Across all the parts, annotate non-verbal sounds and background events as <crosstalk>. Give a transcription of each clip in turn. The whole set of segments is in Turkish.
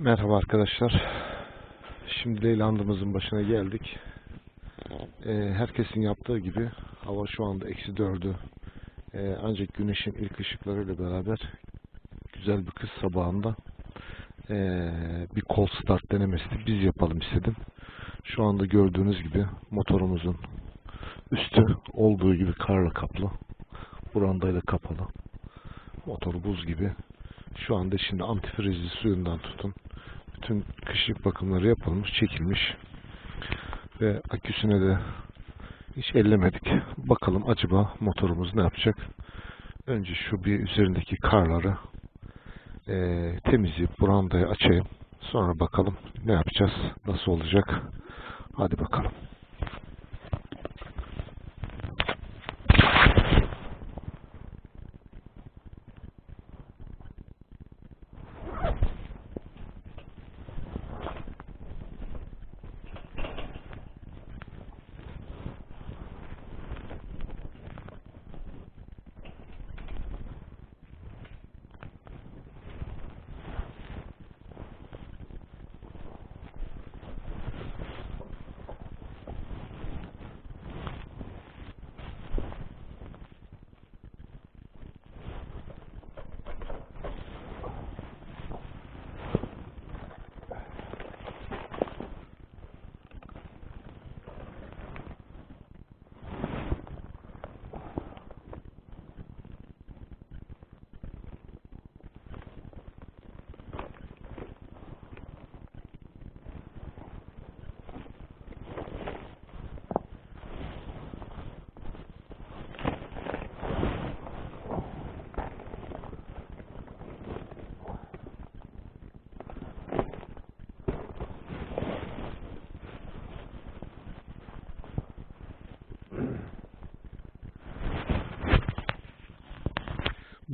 Merhaba arkadaşlar. Şimdi Leylandımızın başına geldik. Ee, herkesin yaptığı gibi hava şu anda eksi dördü. Ee, ancak güneşin ilk ışıklarıyla beraber güzel bir kış sabahında ee, bir kol start denemesini biz yapalım istedim. Şu anda gördüğünüz gibi motorumuzun üstü olduğu gibi karla kaplı. Brandayla kapalı. Motor buz gibi. Şu anda şimdi antifrizli suyundan tutun. Bütün kışlık bakımları yapılmış, çekilmiş. Ve aküsüne de hiç ellemedik. Bakalım acaba motorumuz ne yapacak? Önce şu bir üzerindeki karları eee temizleyip brandayı açayım. Sonra bakalım ne yapacağız, nasıl olacak. Hadi bakalım.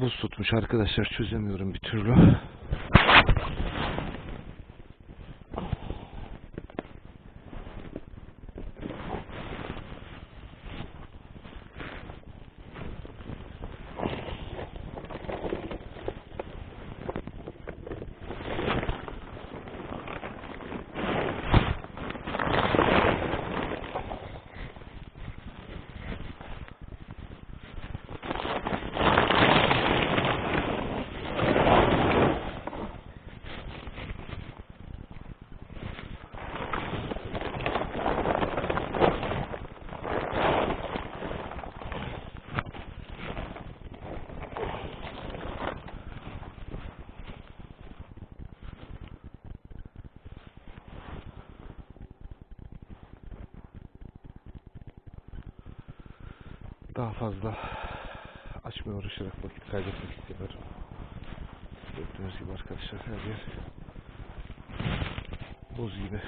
Buz tutmuş arkadaşlar çözemiyorum bir türlü. Daha fazla açmaya uğraşarak vakit kaybetmek istemiyorum. Gördüğünüz gibi arkadaşlar her yer buz gibi.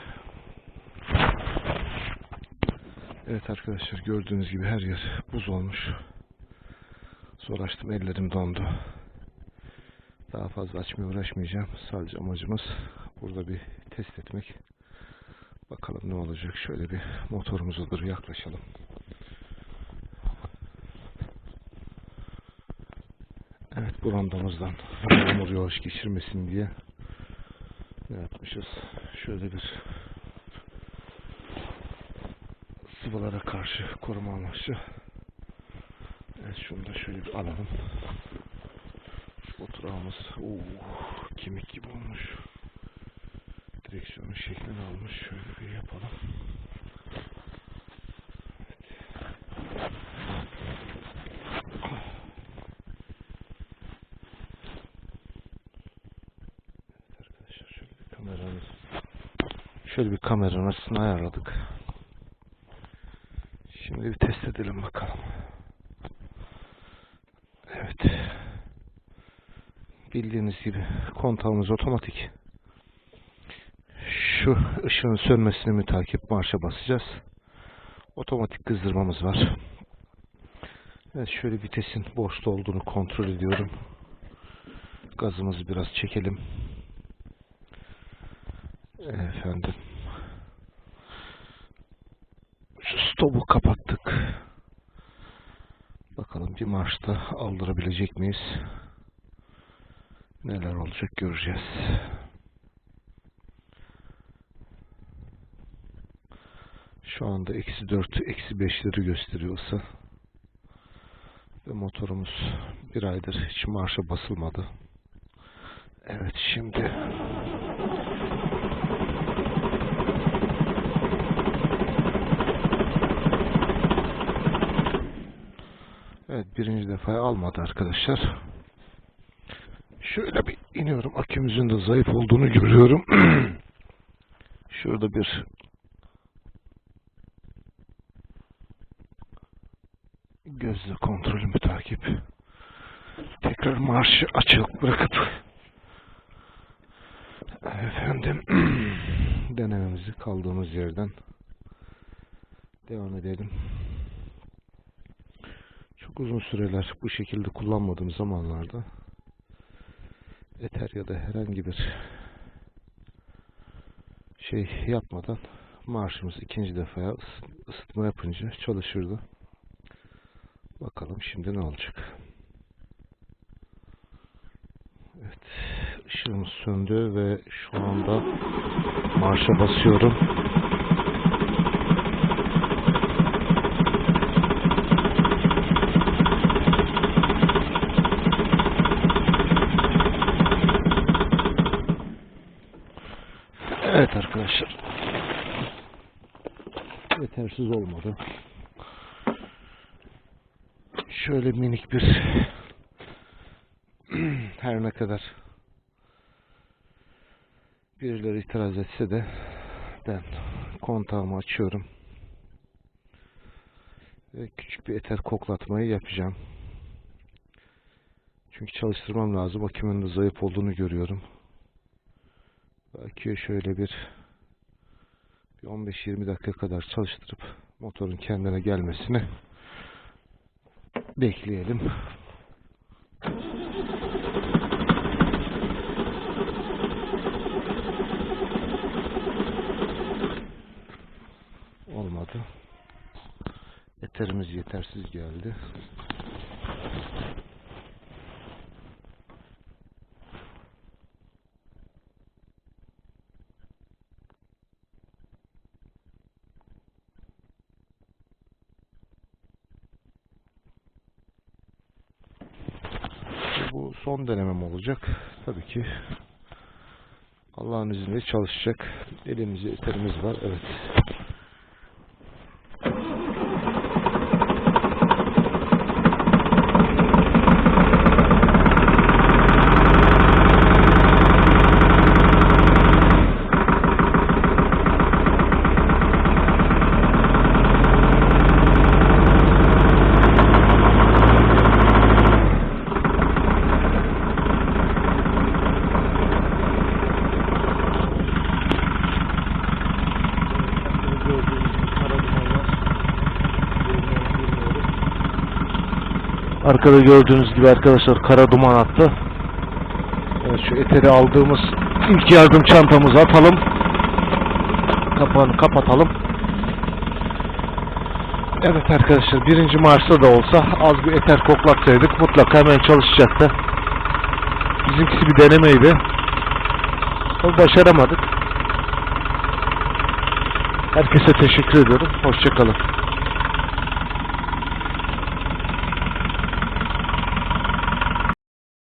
Evet arkadaşlar gördüğünüz gibi her yer buz olmuş. Zor açtım ellerim dondu. Daha fazla açmaya uğraşmayacağım. Sadece amacımız burada bir test etmek. Bakalım ne olacak. Şöyle bir motorumuza doğru yaklaşalım. Evet brandamızdan yağmur yağış geçirmesin diye ne yapmışız? Şöyle bir sıvılara karşı koruma amaçlı. Evet şunu da şöyle bir alalım. Şu oturağımız oo, kemik gibi olmuş. Direksiyonun şeklini almış. Şöyle bir yapalım. Arkadaşlar şöyle bir kameramız şöyle bir kameranın açısını ayarladık. Şimdi bir test edelim bakalım. Evet. Bildiğiniz gibi kontağımız otomatik. Şu ışığın sönmesini mütakip marşa basacağız. Otomatik kızdırmamız var. Evet şöyle vitesin boşta olduğunu kontrol ediyorum. Gazımızı biraz çekelim. Efendim. Şu stopu kapattık. Bakalım bir maçta aldırabilecek miyiz? Neler olacak göreceğiz. Şu anda eksi 4, eksi 5'leri gösteriyorsa ve motorumuz bir aydır hiç marşa basılmadı. Evet şimdi birinci defa almadı arkadaşlar. Şöyle bir iniyorum. Akümüzün de zayıf olduğunu görüyorum. <clears throat> Şurada bir gözle kontrolümü takip. Tekrar marşı açık bırakıp efendim <clears throat> denememizi kaldığımız yerden devam edelim. Çok uzun süreler bu şekilde kullanmadığım zamanlarda eter ya da herhangi bir şey yapmadan marşımız ikinci ısı- ısıtma yapınca çalışırdı. Bakalım şimdi ne olacak. Evet, ışığımız söndü ve şu anda marşa basıyorum. Arkadaşlar. Yetersiz olmadı. Şöyle minik bir <clears throat> her ne kadar birileri itiraz etse de ben kontağımı açıyorum ve küçük bir eter koklatmayı yapacağım. Çünkü çalıştırmam lazım. Akümün zayıf olduğunu görüyorum. Belki şöyle bir, bir 15-20 dakika kadar çalıştırıp motorun kendine gelmesini bekleyelim. Olmadı. Eterimiz yetersiz geldi. Bu son denemem olacak. Tabii ki Allah'ın izniyle çalışacak. Elimizde eterimiz var. Evet. Arkada gördüğünüz gibi arkadaşlar kara duman attı. Evet, şu eteri aldığımız ilk yardım çantamıza atalım. Kapağını kapatalım. Evet arkadaşlar birinci Mars'ta da olsa az bir eter koklatsaydık mutlaka hemen çalışacaktı. Bizimkisi bir denemeydi. Ama başaramadık. Herkese teşekkür ediyorum. Hoşçakalın.